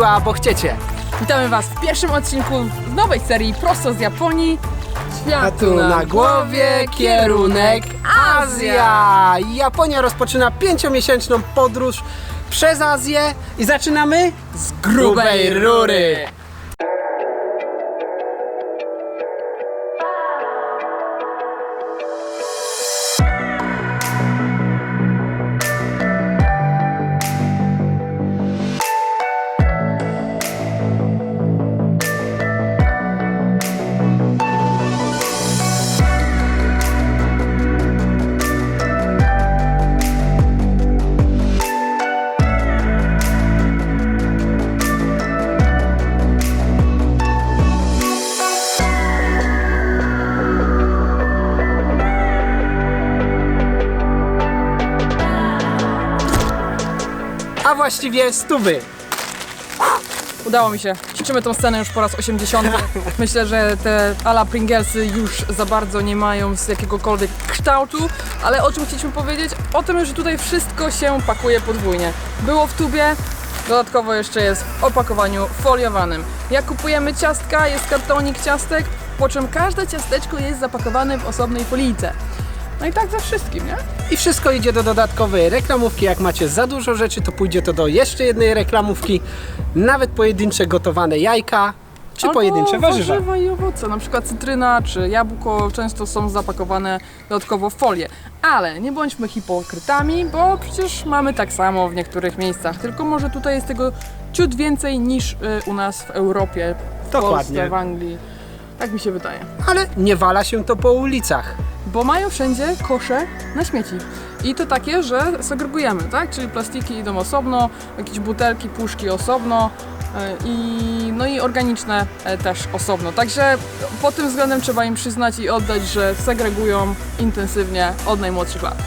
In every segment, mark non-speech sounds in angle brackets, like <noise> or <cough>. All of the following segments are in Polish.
Konnichiwa, bo chcecie. Witamy Was w pierwszym odcinku z nowej serii prosto z Japonii. A tu na głowie kierunek Azja. Japonia rozpoczyna pięciomiesięczną podróż przez Azję i zaczynamy z grubej rury. Właściwie stówy. Udało mi się. Ćwiczymy tą scenę już po raz 80. <laughs> Myślę, że te ala Pringlesy już za bardzo nie mają z jakiegokolwiek kształtu, ale o czym chcieliśmy powiedzieć? O tym, że tutaj wszystko się pakuje podwójnie. Było w tubie, dodatkowo jeszcze jest w opakowaniu foliowanym. Jak kupujemy ciastka, jest kartonik ciastek, po czym każde ciasteczko jest zapakowane w osobnej folijce. No i tak za wszystkim, nie? I wszystko idzie do dodatkowej reklamówki. Jak macie za dużo rzeczy, to pójdzie to do jeszcze jednej reklamówki. Nawet pojedyncze gotowane jajka, czy Albo pojedyncze warzywa. warzywa i owoce, na przykład cytryna czy jabłko często są zapakowane dodatkowo w folię. Ale nie bądźmy hipokrytami, bo przecież mamy tak samo w niektórych miejscach, tylko może tutaj jest tego ciut więcej niż y, u nas w Europie, w Dokładnie. Polsce, w Anglii. Tak mi się wydaje. Ale nie wala się to po ulicach. Bo mają wszędzie kosze na śmieci. I to takie, że segregujemy, tak? Czyli plastiki idą osobno, jakieś butelki, puszki osobno e, i, no i organiczne e, też osobno. Także pod tym względem trzeba im przyznać i oddać, że segregują intensywnie od najmłodszych lat.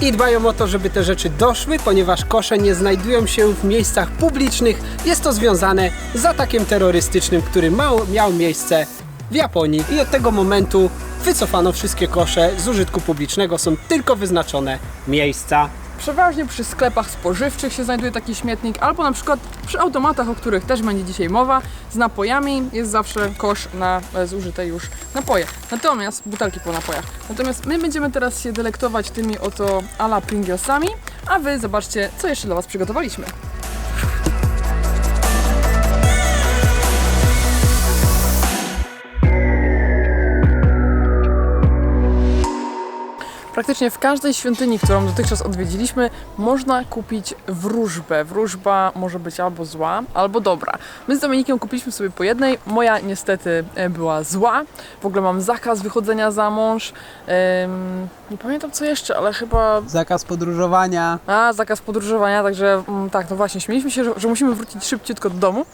I dbają o to, żeby te rzeczy doszły, ponieważ kosze nie znajdują się w miejscach publicznych. Jest to związane z atakiem terrorystycznym, który miał miejsce w Japonii. I od tego momentu wycofano wszystkie kosze z użytku publicznego. Są tylko wyznaczone miejsca. Przeważnie przy sklepach spożywczych się znajduje taki śmietnik, albo na przykład przy automatach, o których też będzie dzisiaj mowa, z napojami jest zawsze kosz na e, zużyte już napoje. Natomiast, butelki po napojach. Natomiast my będziemy teraz się delektować tymi oto ala Pringlesami, a wy zobaczcie, co jeszcze dla was przygotowaliśmy. Praktycznie w każdej świątyni, którą dotychczas odwiedziliśmy, można kupić wróżbę. Wróżba może być albo zła, albo dobra. My z Dominikiem kupiliśmy sobie po jednej. Moja niestety e, była zła. W ogóle mam zakaz wychodzenia za mąż. Em, nie pamiętam co jeszcze, ale chyba Zakaz podróżowania. a, zakaz podróżowania, także mm, tak, no właśnie, śmieliśmy się, że, że musimy wrócić szybciutko do domu.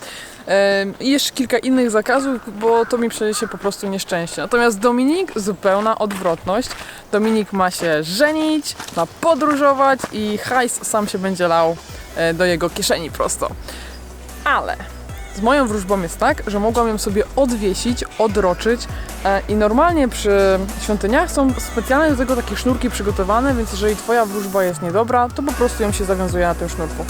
Em, I jeszcze kilka innych zakazów, bo to mi przyniesie po prostu nieszczęście. Natomiast Dominik, zupełna odwrotność. Dominik ma się żenić, ma podróżować i hajs sam się będzie lał e, do jego kieszeni prosto. Ale z moją wróżbą jest tak, że mogłam ją sobie odwiesić, odroczyć e, i normalnie przy świątyniach są specjalne do tego takie sznurki przygotowane, więc jeżeli twoja wróżba jest niedobra, to po prostu ją się zawiązuje na tym sznurku.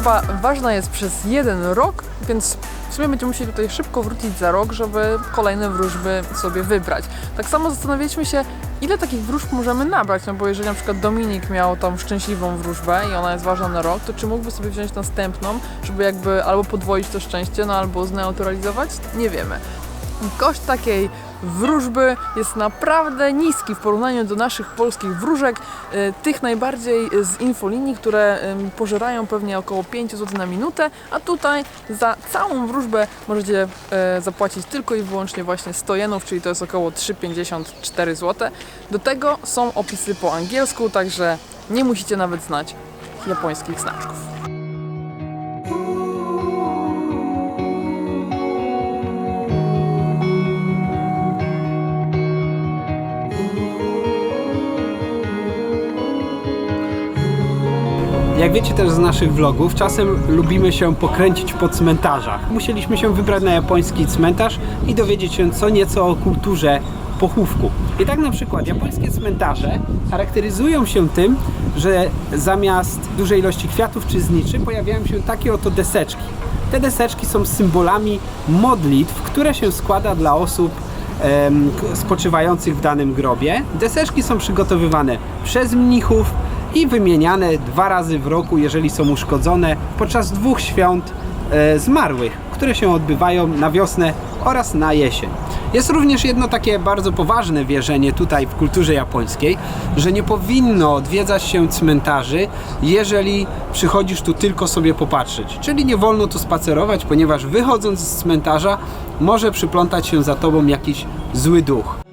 Wróżba ważna jest przez jeden rok, więc w sumie będziemy musieli tutaj szybko wrócić za rok, żeby kolejne wróżby sobie wybrać. Tak samo zastanawialiśmy się, ile takich wróżb możemy nabrać, no bo jeżeli na przykład Dominik miał tą szczęśliwą wróżbę i ona jest ważna na rok, to czy mógłby sobie wziąć następną, żeby jakby albo podwoić to szczęście, no albo zneutralizować? Nie wiemy. Koszt takiej wróżby jest naprawdę niski w porównaniu do naszych polskich wróżek, e, tych najbardziej z infolinii, które pożerają pewnie około 5 zł na minutę, a tutaj za całą wróżbę możecie e, zapłacić tylko i wyłącznie właśnie 100 jenów, czyli to jest około 3,54 zł. Do tego są opisy po angielsku, także nie musicie nawet znać japońskich znaczków. Jak wiecie też z naszych vlogów, czasem lubimy się pokręcić po cmentarzach. Musieliśmy się wybrać na japoński cmentarz i dowiedzieć się co nieco o kulturze pochówku. I tak na przykład japońskie cmentarze charakteryzują się tym, że zamiast dużej ilości kwiatów czy zniczy pojawiają się takie oto deseczki. Te deseczki są symbolami modlitw, które się składa dla osób spoczywających w danym grobie. Deseczki są przygotowywane przez mnichów i wymieniane dwa razy w roku, jeżeli są uszkodzone, podczas dwóch świąt e, zmarłych, które się odbywają na wiosnę oraz na jesień. Jest również jedno takie bardzo poważne wierzenie tutaj w kulturze japońskiej, że nie powinno odwiedzać się cmentarzy, jeżeli przychodzisz tu tylko sobie popatrzeć. Czyli nie wolno tu spacerować, ponieważ wychodząc z cmentarza może przyplątać się za tobą jakiś zły duch.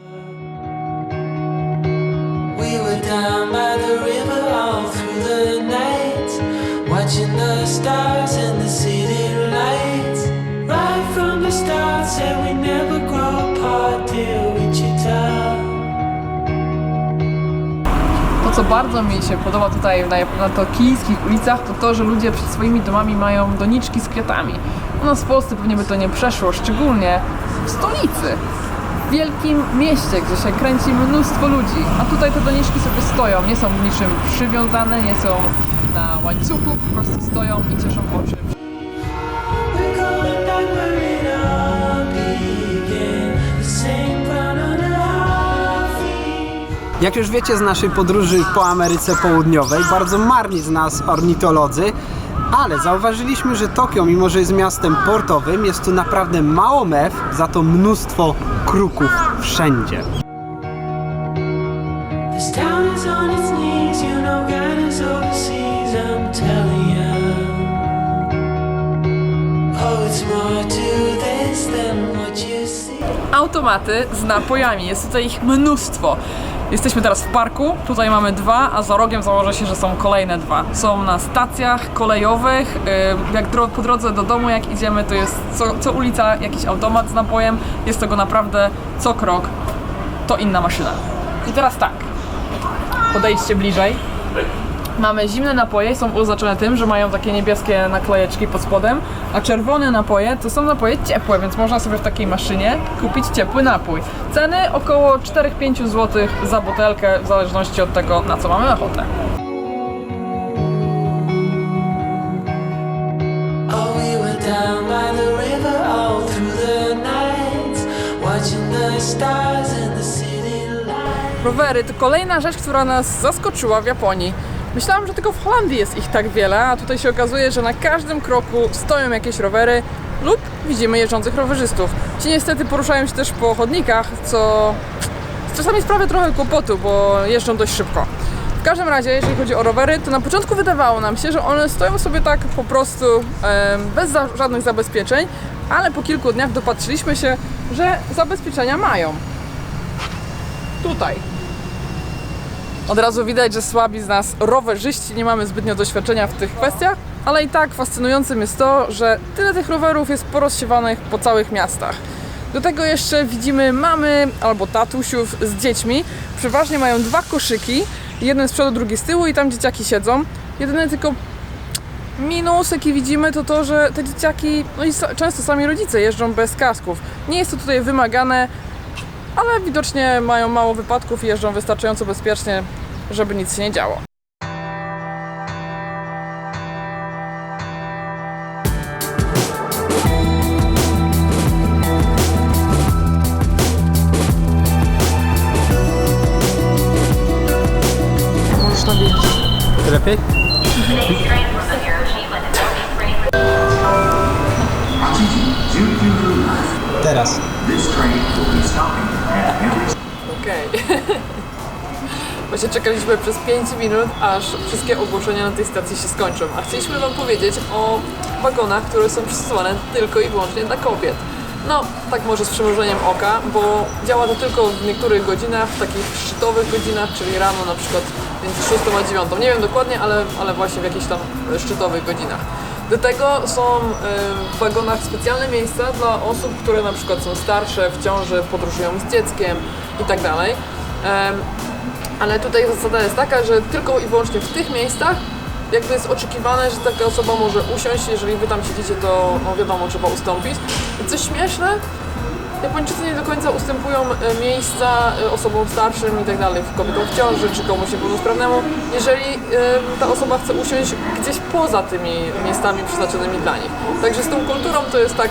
Co bardzo mi się podoba tutaj na, na tokijskich ulicach, to to, że ludzie przed swoimi domami mają doniczki z kwiatami. U nas w Polsce pewnie by to nie przeszło, szczególnie w stolicy. W wielkim mieście, gdzie się kręci mnóstwo ludzi. A tutaj te doniczki sobie stoją, nie są niczym przywiązane, nie są na łańcuchu, po prostu stoją i cieszą oczy. Jak już wiecie z naszej podróży po Ameryce Południowej, bardzo marni z nas ornitolodzy, ale zauważyliśmy, że Tokio, mimo że jest miastem portowym, jest tu naprawdę mało mew, za to mnóstwo kruków wszędzie. Oh, automaty z napojami. Jest tutaj ich mnóstwo. Jesteśmy teraz w parku, tutaj mamy dwa, a za rogiem założę się, że są kolejne dwa. Są na stacjach kolejowych, yy, jak dro- po drodze do domu jak idziemy, to jest co, co ulica jakiś automat z napojem, jest tego naprawdę co krok, to inna maszyna. I teraz tak, podejdźcie bliżej. Mamy zimne napoje, są oznaczone tym, że mają takie niebieskie naklejeczki pod spodem, a czerwone napoje to są napoje ciepłe, więc można sobie w takiej maszynie kupić ciepły napój. Ceny około 4-5 zł za butelkę, w zależności od tego, na co mamy ochotę. Oh. Rowery to kolejna rzecz, która nas zaskoczyła w Japonii. Myślałam, że tylko w Holandii jest ich tak wiele, a tutaj się okazuje, że na każdym kroku stoją jakieś rowery lub widzimy jeżdżących rowerzystów. Ci niestety poruszają się też po chodnikach, co czasami sprawia trochę kłopotu, bo jeżdżą dość szybko. W każdym razie, jeżeli chodzi o rowery, to na początku wydawało nam się, że one stoją sobie tak po prostu bez żadnych zabezpieczeń, ale po kilku dniach dopatrzyliśmy się, że zabezpieczenia mają. Tutaj. Od razu widać, że słabi z nas rowerzyści nie mamy zbytnio doświadczenia w tych kwestiach, ale i tak fascynującym jest to, że tyle tych rowerów jest porozsiewanych po całych miastach. Do tego jeszcze widzimy mamy albo tatusiów z dziećmi. Przeważnie mają dwa koszyki, jeden z przodu, drugi z tyłu i tam dzieciaki siedzą. Jedyny tylko minus, jaki widzimy, to to, że te dzieciaki, no i często sami rodzice jeżdżą bez kasków. Nie jest to tutaj wymagane, ale widocznie mają mało wypadków i jeżdżą wystarczająco bezpiecznie, żeby nic się nie działo. Możesz na zdjęcie. Lepiej? Teraz. Okej. <laughs> Właśnie czekaliśmy przez 5 minut, aż wszystkie ogłoszenia na tej stacji się skończą. A chcieliśmy Wam powiedzieć o wagonach, które są przystosowane tylko i wyłącznie dla kobiet. No, tak może z przymrużeniem oka, bo działa to tylko w niektórych godzinach, w takich szczytowych godzinach, czyli rano na przykład między 6 a 9. Nie wiem dokładnie, ale, ale właśnie w jakichś tam szczytowych godzinach. Do tego są e, w wagonach specjalne miejsca dla osób, które na przykład są starsze, w ciąży, podróżują z dzieckiem i tak Ale tutaj zasada jest taka, że tylko i wyłącznie w tych miejscach jakby jest oczekiwane, że taka osoba może usiąść, jeżeli wy tam siedzicie, to no wiadomo, trzeba ustąpić. Co śmieszne, Japończycy nie do końca ustępują e, miejsca e, osobom starszym i tak dalej, kobietom w ciąży czy komuś niepełnosprawnemu, jeżeli e, ta osoba chce usiąść gdzieś poza tymi miejscami przeznaczonymi dla nich. Także z tą kulturą to jest tak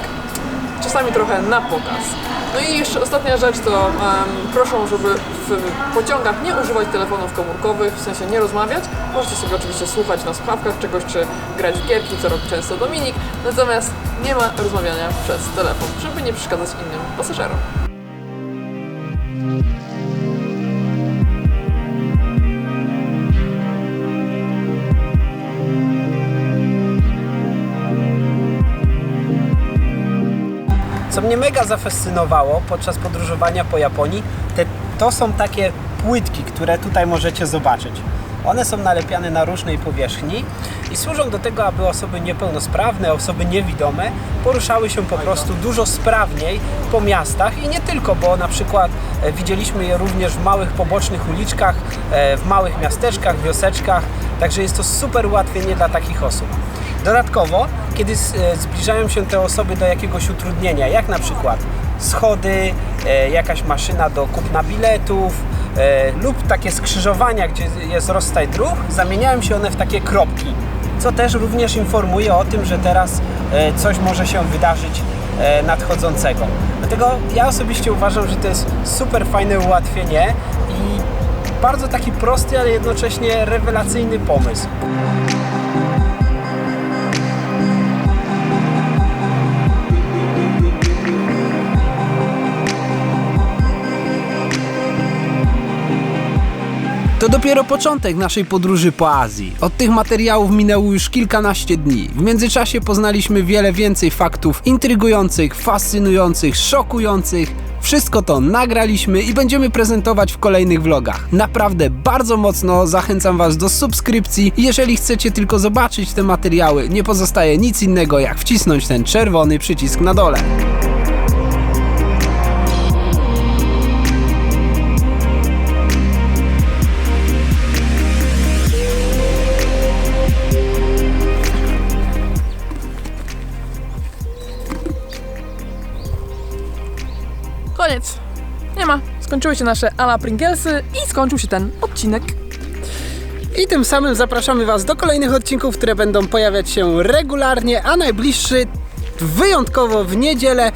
czasami trochę na pokaz. No i jeszcze ostatnia rzecz to em, proszą, żeby w pociągach nie używać telefonów komórkowych, w sensie nie rozmawiać. Możecie sobie oczywiście słuchać na słuchawkach czegoś, czy grać w gierki, co robi często Dominik, natomiast nie ma rozmawiania przez telefon, żeby nie przeszkadzać innym pasażerom. Co mnie mega zafascynowało podczas podróżowania po Japonii, te, to są takie płytki, które tutaj możecie zobaczyć. One są nalepiane na różnej powierzchni i służą do tego, aby osoby niepełnosprawne, osoby niewidome poruszały się po prostu dużo sprawniej po miastach i nie tylko, bo na przykład e, widzieliśmy je również w małych pobocznych uliczkach, e, w małych miasteczkach, wioseczkach, także jest to super ułatwienie dla takich osób. Dodatkowo, kiedy e, zbliżają się te osoby do jakiegoś utrudnienia, jak na przykład schody, e, jakaś maszyna do kupna biletów e, lub takie skrzyżowania, gdzie jest rozstaj dróg, zamieniają się one w takie kropki, co też również informuje o tym, że teraz coś może się wydarzyć nadchodzącego. Dlatego ja osobiście uważam, że to jest super fajne ułatwienie i bardzo taki prosty, ale jednocześnie rewelacyjny pomysł. To dopiero początek naszej podróży po Azji. Od tych materiałów minęło już kilkanaście dni. W międzyczasie poznaliśmy wiele więcej faktów intrygujących, fascynujących, szokujących. Wszystko to nagraliśmy i będziemy prezentować w kolejnych vlogach. Naprawdę bardzo mocno zachęcam Was do subskrypcji. Jeżeli chcecie tylko zobaczyć te materiały, nie pozostaje nic innego jak wcisnąć ten czerwony przycisk na dole. Skończyły się nasze Ala Pringlesy i skończył się ten odcinek. I tym samym zapraszamy Was do kolejnych odcinków, które będą pojawiać się regularnie, a najbliższy wyjątkowo w niedzielę,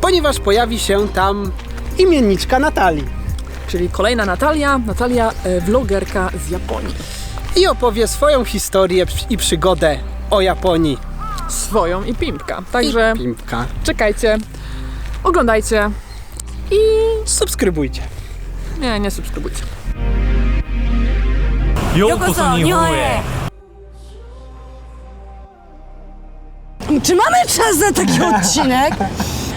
ponieważ pojawi się tam imienniczka Natalii Czyli kolejna Natalia, Natalia e, vlogerka z Japonii. i opowie swoją historię i przygodę o Japonii. Swoją i Pimpka. Także I pimpka. czekajcie, oglądajcie i subskrybujcie. Nie, nie subskrybujcie. Czy mamy czas na taki <laughs> odcinek?